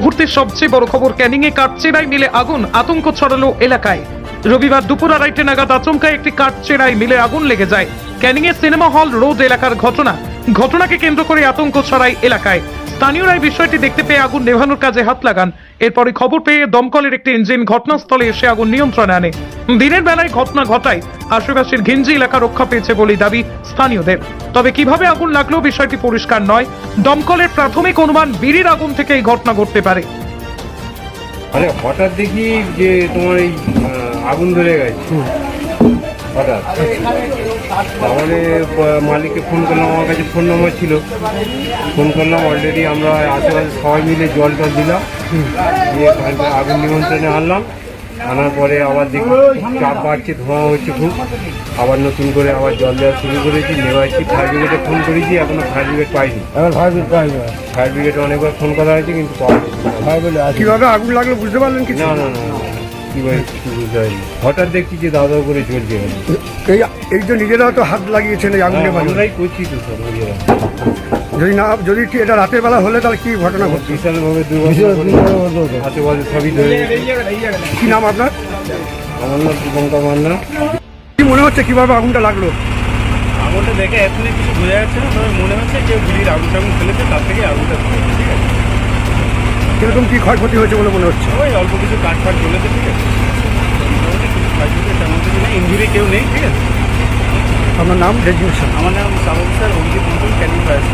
মুহূর্তের সবচেয়ে বড় খবর ক্যানিং এ কাঠচেরাই মিলে আগুন, আতঙ্ক ছড়ালো এলাকায়। রবিবার দুপুর আড়াইটে নাগাদ আচমকায় একটি কাঠ কাঠচেরাই মিলে আগুন লেগে যায়। ক্যানিং এ সিনেমা হল রোড এলাকার ঘটনা। ঘটনাকে কেন্দ্র করে আতঙ্ক ছড়ায় এলাকায়। স্থানীয়রা এই বিষয়টি দেখতে পেয়ে আগুন নেভানোর কাজে হাত লাগান। এরপরে খবর পেয়ে দমকলের একটি ইঞ্জিন ঘটনাস্থলে এসে আগুন নিয়ন্ত্রণে আনে। দিনের বেলায় ঘটনা ঘটায়। আশেপাশের ঘিঞ্জি এলাকা রক্ষা পেয়েছে বলে দাবি স্থানীয়দের। তবে কীভাবে আগুন লাগল বিষয়টি পরিষ্কার নয়। দমকলের প্রাথমিক অনুমান বিড়ির আগুন থেকে এই ঘটনা ঘটতে পারে। আরে হঠাৎ দেখি যে তোমার এই আগুন ধরে গেছে। হঠাৎ তাহলে মালিককে ফোন করলাম আমার কাছে ফোন নম্বর ছিল। ফোন করলাম অলরেডি আমরা আশেপাশে সবাই মিলে জল টল দিলাম। দিয়ে আগুন নিমন্ত্রণে আনলাম। আনার পরে আবার দেখি চাপ বাড়ছে ধোঁয়া হচ্ছে খুব। আবার নতুন করে আবার জল দেওয়া শুরু করেছি। নেওয়াচ্ছি ফায়ার ব্রিগেডে ফোন করেছি এখনও ফায়ার ব্রিগেড পাইনি। এবার ফায়ার ব্রিগেড পাইবে ফায়ার ব্রিগেডে অনেকবার ফোন করা হয়েছে কিন্তু পাওয়া কীভাবে আগুন লাগল বুঝতে পারলেন কি না না না। হঠাৎ দেখছি যে দাদা করে চলছে। এই এই যে নিজেরা তো হাত লাগিয়েছেন এই আগুন হ্যাঁ, আমরাই করছি তো যদি না যদি এটা রাতের বেলা হলে তাহলে কি ঘটনা ঘটছে? বিশালভাবে। আশেপাশে সবই ধরে কি নাম আপনার? আমার নাম দীপঙ্কর মান্না। কি মনে হচ্ছে কীভাবে আগুনটা লাগল? আগুনটা দেখে এখনই কিছু বোঝা যাচ্ছে না তবে মনে হচ্ছে কেউ বিড়ির আগুন টাগুন ফেলেছে তার থেকে আগুনটা ঠিক আছে? কীরকম কি ক্ষয়ক্ষতি হয়েছে বলে মনে হচ্ছে? ওই অল্প কিছু কাঠ ফাট চলেছে ঠিক আছে। ক্ষয়ক্ষতি তেমন কিছু নেই ইঞ্জুরি কেউ নেই ঠিক আছে। আমার নাম রেজিউশন আমার নাম সাবন স্যার অভিজিৎ মন্ডল ক্যানিং ফায়ার